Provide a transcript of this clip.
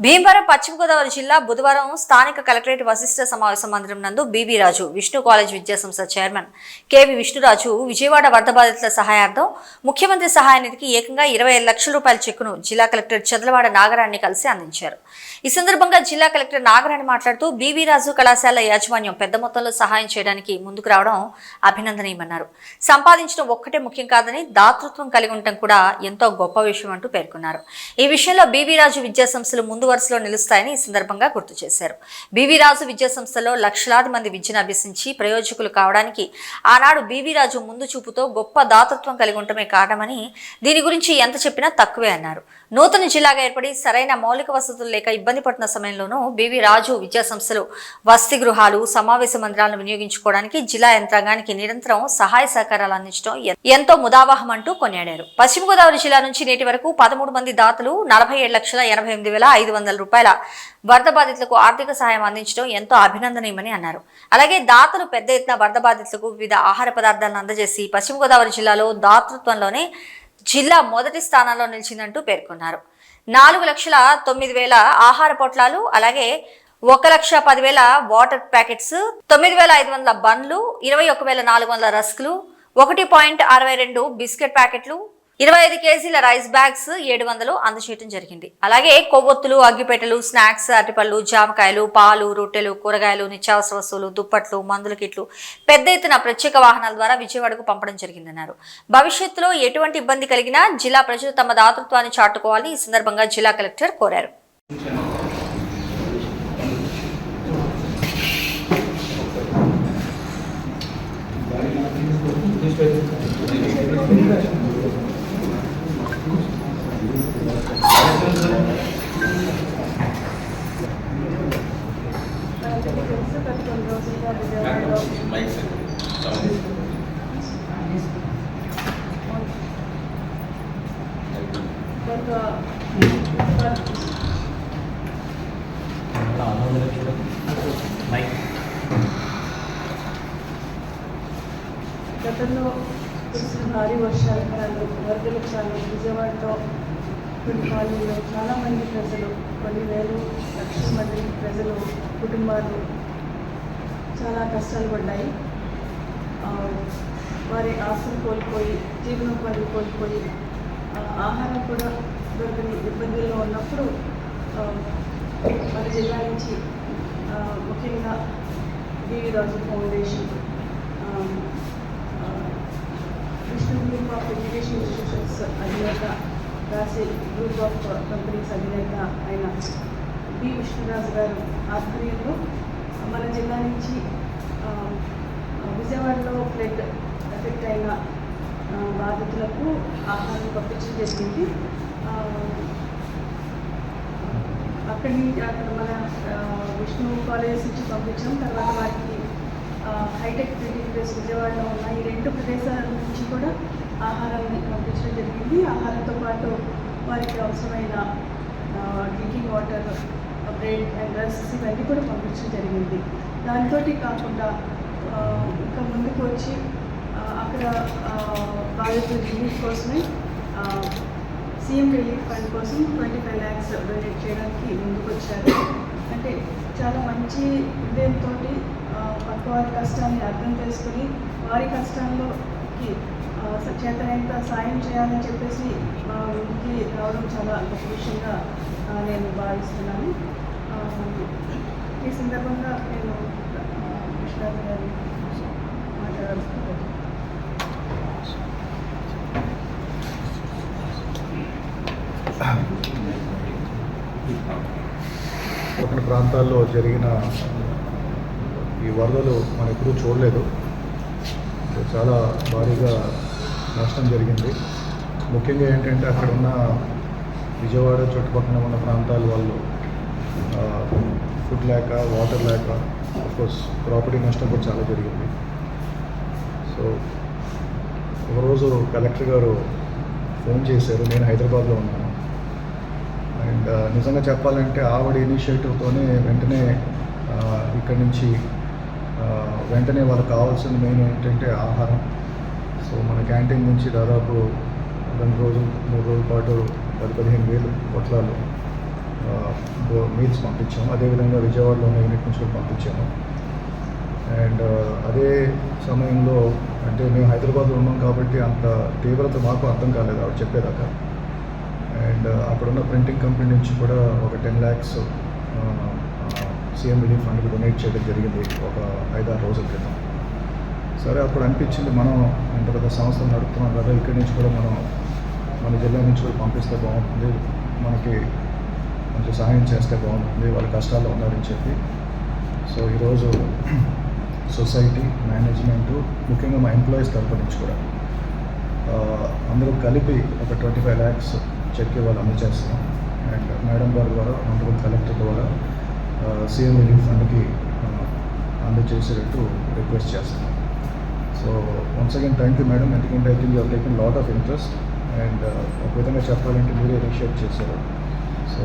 భీమవరం పశ్చిమ గోదావరి జిల్లా బుధవారం స్థానిక కలెక్టరేట్ వశిష్ఠ సమావేశ మందిరం నందు బీబీ రాజు విష్ణు కాలేజ్ విద్యాసంస్థ చైర్మన్ కేవి విష్ణురాజు విజయవాడ వరద బాధితుల సహాయార్థం ముఖ్యమంత్రి సహాయ నిధికి ఏకంగా ఇరవై ఐదు లక్షల రూపాయల చెక్కును జిల్లా కలెక్టర్ చంద్రవాడ నాగరాణి కలిసి అందించారు. ఈ సందర్భంగా జిల్లా కలెక్టర్ నాగరాణి మాట్లాడుతూ బీబీ రాజు కళాశాల యాజమాన్యం పెద్ద మొత్తంలో సహాయం చేయడానికి ముందుకు రావడం అభినందనీయమన్నారు. సంపాదించడం ఒక్కటే ముఖ్యం కాదని దాతృత్వం కలిగి ఉండటం కూడా ఎంతో గొప్ప విషయం అంటూ పేర్కొన్నారు. ఈ విషయంలో బీవీ రాజు విద్యాసంస్థలు ముందు వరుసలో నిలుస్తాయని ఈ సందర్భంగా గుర్తు చేశారు. బీవీ రాజు విద్యా సంస్థలో లక్షలాది మంది విద్యను అభ్యసించి ప్రయోజకులు కావడానికి ఆనాడు బీవీ రాజు ముందు చూపుతో గొప్ప దాతృత్వం కలిగి ఉండటమే కారణమని దీని గురించి ఎంత చెప్పినా తక్కువే అన్నారు. నూతన జిల్లాగా ఏర్పడి సరైన మౌలిక వసతులు లేక ఇబ్బంది పడుతున్న సమయంలోనూ బీవీ రాజు విద్యాసంస్థలు వసతి గృహాలు సమావేశ మందిరాలను వినియోగించుకోవడానికి జిల్లా యంత్రాంగానికి నిరంతరం సహాయ సహకారాలు అందించడం ఎంతో ముదావహం అంటూ కొనియాడారు. పశ్చిమ గోదావరి జిల్లా నుంచి నేటి వరకు పదమూడు మంది దాతలు నలభై ఏడు లక్షల ఎనభై ఎనిమిది వేల ఐదు వందల రూపాయల వరద బాధితులకు ఆర్థిక సహాయం అందించడం ఎంతో అభినందనీయమని అన్నారు. అలాగే దాతలు పెద్ద ఎత్తున వరద బాధితులకు వివిధ ఆహార పదార్థాలను అందజేసి పశ్చిమ గోదావరి జిల్లాలో దాతృత్వంలోనే జిల్లా మొదటి స్థానంలో నిలిచిందంటూ పేర్కొన్నారు. నాలుగు లక్షల తొమ్మిది వేల ఆహార పొట్లాలు అలాగే ఒక లక్ష పదివేల వాటర్ ప్యాకెట్స్ తొమ్మిది వేల ఐదు వందల బండ్లు ఇరవై ఒక వేల నాలుగు వందల రస్కులు ఒకటి పాయింట్ అరవై రెండు బిస్కెట్ ప్యాకెట్లు ఇరవై ఐదు కేజీల రైస్ బ్యాగ్స్ ఏడు వందలు అందజేయడం జరిగింది. అలాగే కొవ్వొత్తులు అగ్గిపెట్టెలు స్నాక్స్ అరటిపళ్ళు జామకాయలు పాలు రొట్టెలు కూరగాయలు నిత్యావసర వస్తువులు దుప్పట్లు మందుల కిట్లు పెద్ద ఎత్తున ప్రత్యేక వాహనాల ద్వారా విజయవాడకు పంపడం జరిగిందన్నారు. భవిష్యత్తులో ఎటువంటి ఇబ్బంది కలిగినా జిల్లా ప్రజలు తమ దాతృత్వాన్ని చాటుకోవాలని ఈ సందర్భంగా జిల్లా కలెక్టర్ కోరారు. మనకి గతంలో కురిసిన భారీ వర్షాల కాలంలో వరదల కాలం విజయవాడలో కొన్ని కాలనీలో చాలామంది ప్రజలు కొన్ని వేలు లక్షల మంది ప్రజలు కుటుంబాలు చాలా కష్టాలు పడ్డాయి. వారి ఆశలు కోల్పోయి జీవనోపాధి కోల్పోయి ఆహారం కూడా దొరకని ఇబ్బందుల్లో ఉన్నప్పుడు వారి మన జిల్లా నుంచి ముఖ్యంగా బీవీ రాజు ఫౌండేషన్ ఆ, గ్రూప్ ఆఫ్ ఎడ్యుకేషన్ ఇన్స్టిట్యూషన్స్ అధినేత రాసి గ్రూప్ ఆఫ్ కంపెనీస్ అధినేత అయిన బి విష్ణురాజు గారు ఆధ్వర్యంలో మన జిల్లా నుంచి విజయవాడలో ఫ్లడ్ ఎఫెక్ట్ అయిన బాధితులకు ఆహారం పంపించడం జరిగింది. అక్కడి నుంచి అక్కడ మన విష్ణు కాలేజ్ నుంచి పంపించాం. తర్వాత వారికి హైటెక్ ప్రింటింగ్ ప్లేస్ విజయవాడలో ఉన్న ఈ రెండు ప్రదేశాల నుంచి కూడా ఆహారాన్ని పంపించడం జరిగింది. ఆహారంతో పాటు వారికి అవసరమైన drinking water bread and rusks ఇవన్నీ కూడా పంపించడం జరిగింది. దాంతో కాకుండా ఇంకా ముందుకు వచ్చి అక్కడ వాళ్ళకి రిలీఫ్ కోసమే సీఎం రిలీఫ్ ఫండ్ కోసం ట్వంటీ ఫైవ్ ల్యాక్స్ డొనేట్ చేయడానికి ముందుకు వచ్చారు. అంటే చాలా మంచి హృదయంతో పక్క వారి కష్టాన్ని అర్థం చేసుకుని వారి కష్టాల్లోకి ఆ, చేతనైనంత సాయం చేయాలని చెప్పేసి మా ఇంటికి రావడం చాలా గొప్ప విషయంగా నేను భావిస్తున్నాను. ఈ సందర్భంగా నేను ఆ, విశ్వనాథ్ కొన్ని ప్రాంతాల్లో జరిగిన ఈ వరదలు మనం ఎప్పుడూ చూడలేదు. చాలా భారీగా నష్టం జరిగింది. ముఖ్యంగా ఏంటంటే అక్కడ ఉన్న విజయవాడ చుట్టుపక్కల ఉన్న ప్రాంతాల వాళ్ళు ఫుడ్ లేక వాటర్ లేక కోర్స్ ప్రాపర్టీ నష్టం కూడా చాలా జరిగింది. సో ఒకరోజు కలెక్టర్ గారు ఫోన్ చేశారు. నేను హైదరాబాద్లో ఉన్నాను. అండ్ నిజంగా చెప్పాలంటే ఆవిడ ఇనిషియేటివ్తోనే వెంటనే ఇక్కడి నుంచి వెంటనే వాళ్ళకి కావాల్సిన మెయిన్ ఏంటంటే ఆహారం. సో మన క్యాంటీన్ నుంచి దాదాపు రెండు రోజులు మూడు రోజుల పాటు పది పదిహేను వేలు పొట్లాలు మీల్స్ పంపించాము. అదేవిధంగా విజయవాడలో ఉన్న యూనిట్ నుంచి కూడా పంపించాము. అండ్ అదే సమయంలో అంటే మేము హైదరాబాద్లో ఉన్నాం కాబట్టి అంత తీవ్రత మాకు అర్థం కాలేదు ఆవిడ చెప్పేదాకా. అండ్ అక్కడున్న ప్రింటింగ్ కంపెనీ నుంచి కూడా ఒక టెన్ ల్యాక్స్ సీఎం రిలీఫ్ ఫండ్కి డొనేట్ చేయడం జరిగింది ఒక ఐదారు రోజుల క్రితం. సరే అప్పుడు అనిపించింది మనం ఇంత పెద్ద సంస్థలు నడుపుతున్నాం కదా ఇక్కడి నుంచి కూడా మనం మన జిల్లా నుంచి కూడా పంపిస్తే బాగుంటుంది. మనకి కొంచెం సహాయం చేస్తే బాగుంటుంది వాళ్ళ కష్టాల్లో ఉన్నారని చెప్పి. సో ఈరోజు సొసైటీ మేనేజ్మెంటు ముఖ్యంగా మా ఎంప్లాయీస్ తరపు నుంచి కూడా అందరూ కలిపి ఒక ట్వంటీ ఫైవ్ ల్యాక్స్ చెక్ ఇవాళ అందజేస్తున్నాం అండ్ మేడం గారు ద్వారా ఆనరబుల్ కలెక్టర్ ద్వారా సీఎం రిలీఫ్ ఫండ్కి అందజేసేటట్టు రిక్వెస్ట్ చేస్తున్నాం. So once again thank you madam ఎందుకంటే I think you're taking lot of interest and ఒక విధంగా చెప్పాలంటే మీరే ఇనిషియేట్ చేశారు. So